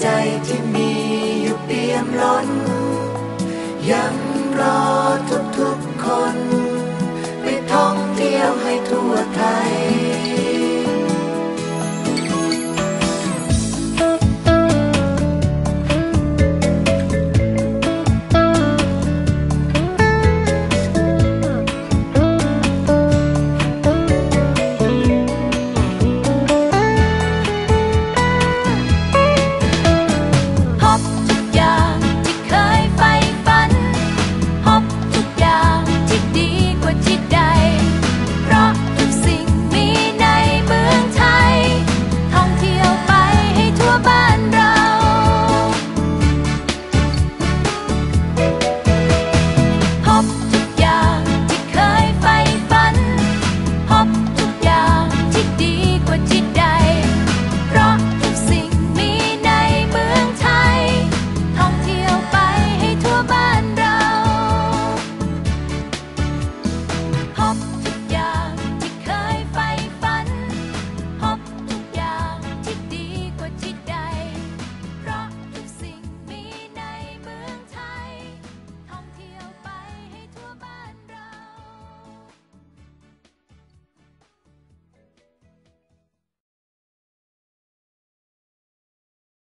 ใจที่มีอยู่เปี่ยมล้น ยังรอทุกๆคน